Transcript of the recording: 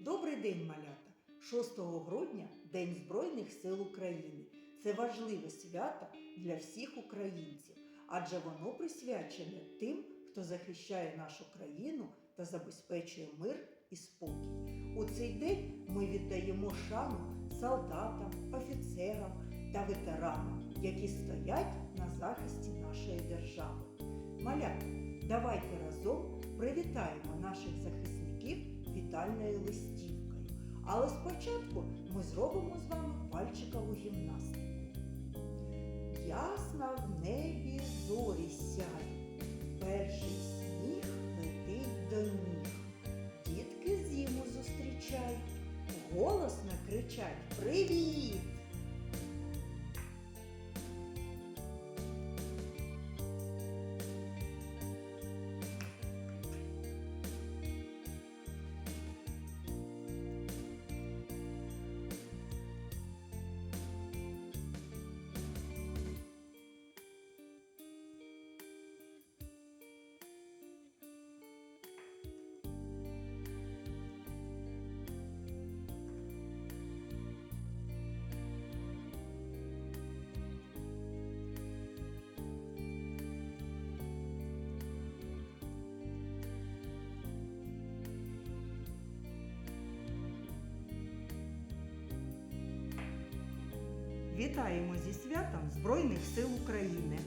Добрий день, малята! 6 грудня День Збройних сил України. Це важливе свято для всіх українців, адже воно присвячене тим, хто захищає нашу країну та забезпечує мир і спокій. У цей день ми віддаємо шану солдатам, офіцерам та ветеранам, які стоять на захисті нашої держави. Малята, давайте разом привітаємо наших захисників вітальною листівкою. Але спочатку ми зробимо з вами пальчикову гімнастику. Ясна в небі зорі сяють, перший сніг летить до ніг. Дітки зиму зустрічають, голосно кричать Привіт! Вітаємо зі святом Збройних сил України!